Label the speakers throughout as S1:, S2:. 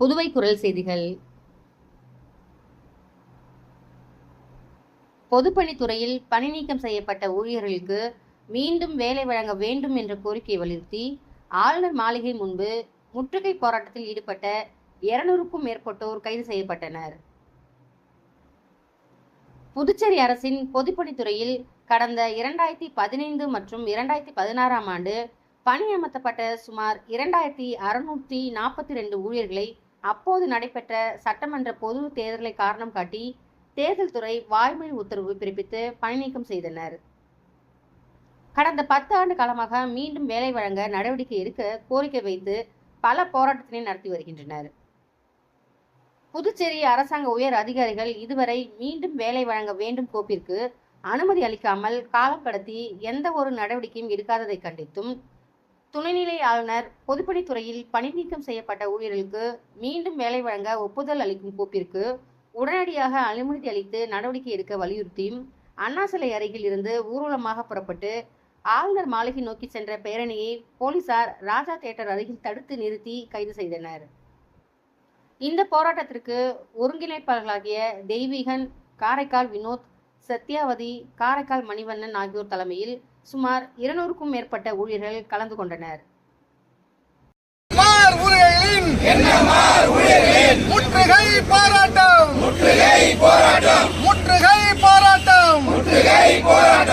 S1: புதுவை குரல் செய்திகள். பொதுப்பணித்துறையில் பணி நீக்கம் செய்யப்பட்ட ஊழியர்களுக்கு மீண்டும் வேலை வழங்க வேண்டும் என்ற கோரிக்கையை வலியுறுத்தி ஆளுநர் மாளிகை முன்பு முற்றுகை போராட்டத்தில் ஈடுபட்ட இருநூறுக்கும் மேற்பட்டோர் கைது செய்யப்பட்டனர். புதுச்சேரி அரசின் பொதுப்பணித்துறையில் கடந்த இரண்டாயிரத்தி பதினைந்து மற்றும் இரண்டாயிரத்தி பதினாறாம் ஆண்டு பணியமர்த்தப்பட்ட சுமார் இரண்டாயிரத்தி அறுநூற்றி நாற்பத்தி ரெண்டு ஊழியர்களை அப்போது நடைபெற்ற சட்டமன்ற பொது தேர்தலை காரணம் காட்டி தேர்தல் துறை வாய்மொழி உத்தரவு பிறப்பித்து பணிநீக்கம் செய்தனர். கடந்த பத்து ஆண்டு காலமாக மீண்டும் வேலை வழங்க நடவடிக்கை எடுக்க கோரிக்கை வைத்து பல போராட்டத்தினை நடத்தி வருகின்றனர். புதுச்சேரி அரசாங்க உயர் அதிகாரிகள் இதுவரை மீண்டும் வேலை வழங்க வேண்டும் கோப்பிற்கு அனுமதி அளிக்காமல் காலம் எந்த ஒரு நடவடிக்கையும் எடுக்காததை கண்டித்தும் துணைநிலை ஆளுநர் பொதுப்பணித்துறையில் பணி நீக்கம் செய்யப்பட்ட ஊழியர்களுக்கு மீண்டும் வேலை வழங்க ஒப்புதல் அளிக்கும் கோப்பிற்கு உடனடியாக அனுமதி அளித்து நடவடிக்கை எடுக்க வலியுறுத்தியும் அண்ணா சிலை அருகில் இருந்து ஊர்வலமாக புறப்பட்டு ஆளுநர் மாளிகை நோக்கி சென்ற பேரணியை போலீசார் ராஜா தியேட்டர் அருகில் தடுத்து நிறுத்தி கைது செய்தனர். இந்த போராட்டத்திற்கு ஒருங்கிணைப்பாளர்களாகிய தெய்வீகன் காரைக்கால் வினோத் சத்யாவதி காரைக்கால் மணிவண்ணன் ஆகியோர் தலைமையில் சுமார் இருநூறுக்கும் மேற்பட்ட ஊழியர்கள் கலந்து கொண்டனர்.
S2: முற்றுகை போராட்டம். முற்றுகை போராட்டம். முற்றுகை போராட்டம். முற்றுகை போராட்டம்.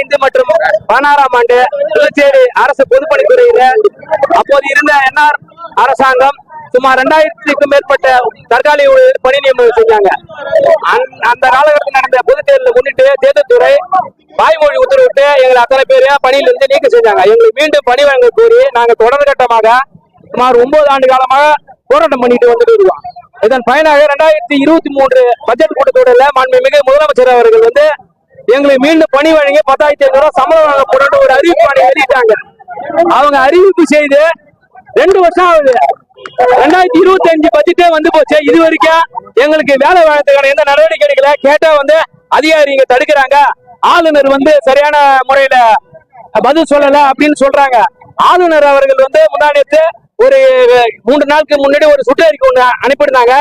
S3: பதினைந்து மற்றும் பதினாறாம் ஆண்டு புதுச்சேரி அரசு பொதுப்பணித்துறையில அப்போது இருந்த என்ஆர் அரசாங்கம் சுமார் ரெண்டாயிரத்துக்கும் மேற்பட்ட தற்காலிக ஊழியர் பணி நியமனம் செஞ்சாங்க. அந்த- அந்த காலகட்டத்தில் நடந்த பொதுத் தேர்தலை முன்னிட்டு தேர்தல்துறை வாய்மொழி உத்தரவிட்டு எங்களை அத்தனை பேரையும் பணியிலிருந்து நீக்கம் செஞ்சாங்க. எங்களுக்கு மீண்டும் பணி வழங்க கோரி நாங்கள் தொடர் கட்டமாக சுமார் ஒன்பது ஆண்டு காலமாக போராட்டம் பண்ணிட்டு வந்துட்டு இருக்கோம். இதன் பயனாக ரெண்டாயிரத்தி இருபத்தி மூன்று பட்ஜெட் கூட்டத்தொடரில் மாண்புமிகு முதலமைச்சர் அவர்கள் வந்து எங்களுக்கு மீண்டும் பணி வழங்கி பத்தாயிரத்தி ஐநூறு ரூபாய் சம்பளம் வழங்கப்படும் ஒரு அறிவிப்பு அணி வெளியிட்டாங்க. அவங்க அறிவிப்பு செய்து ரெண்டு வருஷம் ஆகுது. ரெண்டாயிரத்தி இருபத்தி அஞ்சு பட்ஜெட்டே வந்து போச்சு. இது வரைக்கும் எங்களுக்கு வேலை வழங்கத்துக்கான எந்த நடவடிக்கை எடுக்கல. கேட்டா வந்து அதிகாரிங்க தடுக்கிறாங்க. ஆளுநர் வந்து சரியான முறையில பதில் சொல்லல அப்படின்னு சொல்றாங்க. ஆளுநர் அவர்கள் வந்து முன்னாடி ஒரு மூன்று நாளுக்கு முன்னாடி ஒரு சுற்றறிக்கை ஒன்று அனுப்பியிருந்தாங்க.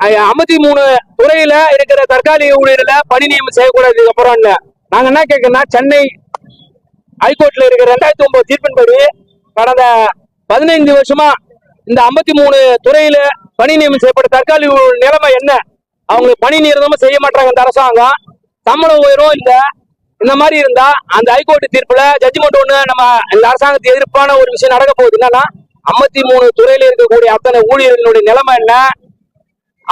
S3: ஐம்பத்தி மூணு துறையில இருக்கிற தற்காலிக ஊழியர்களை பணி நியமனம் செய்யக்கூடாது. அப்புறம் நாங்க என்ன கேட்கறோம்னா சென்னை ஹைகோர்ட்ல இருக்கிற ரெண்டாயிரத்தி ஒன்பது தீர்ப்பின்படி கடந்த பதினைந்து வருஷமா இந்த ஐம்பத்தி மூணு துறையில பணி நியமனம் செய்யப்பட்ட தற்காலிக நிலைமை என்ன? அவங்க பணி நியமனமும் செய்ய மாட்டாங்க இந்த அரசாங்கம். சம்பளம் உயரும் இல்ல. இந்த மாதிரி இருந்தா அந்த ஹைகோர்ட் தீர்ப்புல ஜட்ஜ்மெண்ட் ஒண்ணு நம்ம இந்த அரசாங்கத்துக்கு எதிர்ப்பான ஒரு விஷயம் நடக்க போகுது. என்னன்னா ஐம்பத்தி மூணு துறையில இருக்கக்கூடிய அத்தனை ஊழியர்களுடைய நிலைமை என்ன?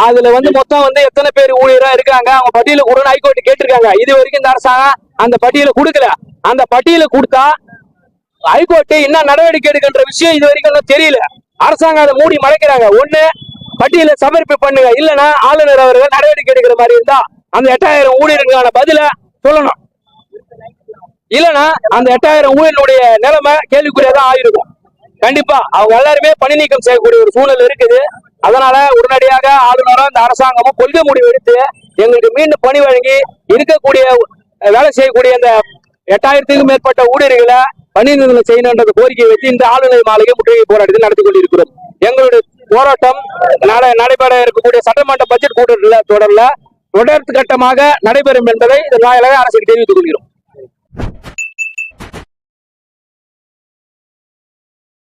S3: அதுல வந்து மொத்தம் வந்து எத்தனை பேர் ஊழியரா இருக்காங்க? அவங்க பட்டியல கொடுன்னு ஹைகோர்ட் கேட்டிருக்காங்க. இது வரைக்கும் இந்த அரசாங்கம் அந்த பட்டியலை கொடுக்கல. அந்த பட்டியலை கொடுத்தா ஹைகோர்ட் என்ன நடவடிக்கை எடுக்கின்ற விஷயம் இது வரைக்கும் ஒன்றும் தெரியல. அரசாங்கம் அதை மூடி மறைக்கிறாங்க. ஒண்ணு பட்டியலை சமர்ப்பி பண்ணுங்க. இல்லைன்னா ஆளுநர் அவர்கள் நடவடிக்கை எடுக்கிற மாதிரி இருந்தா அந்த எட்டாயிரம் ஊழியர்களுக்கான பதில சொல்லணும். இல்லைன்னா அந்த எட்டாயிரம் ஊழியர்களுடைய நிலைமை கேள்விக்குறியா தான் ஆயிருக்கும். கண்டிப்பா. அவங்க எல்லாருமே பணி நீக்கம் செய்யக்கூடிய ஒரு சூழல் இருக்குது. அதனால உடனடியாக ஆளுநரும் இந்த அரசாங்கமும் கொள்கை முடிவு எடுத்து எங்களுக்கு மீண்டும் பணி வழங்கி இருக்கக்கூடிய வேலை செய்யக்கூடிய அந்த எட்டாயிரத்துக்கும் மேற்பட்ட ஊழியர்களை பணி நிறுவனம் செய்யணும்ன்ற கோரிக்கையை வச்சு இந்த ஆளுநர் மாளிகை முற்றுகை போராட்டத்தில் நடத்தி கொண்டிருக்கிறோம். எங்களுடைய போராட்டம் நட- நடைபெற இருக்கக்கூடிய சட்டமன்ற பட்ஜெட் கூட்டத்தில் தொடரில் தொடர் கட்டமாக நடைபெறும் என்பதை இந்த நாயக அரசுக்கு தெரிவித்துக் கொள்கிறோம்.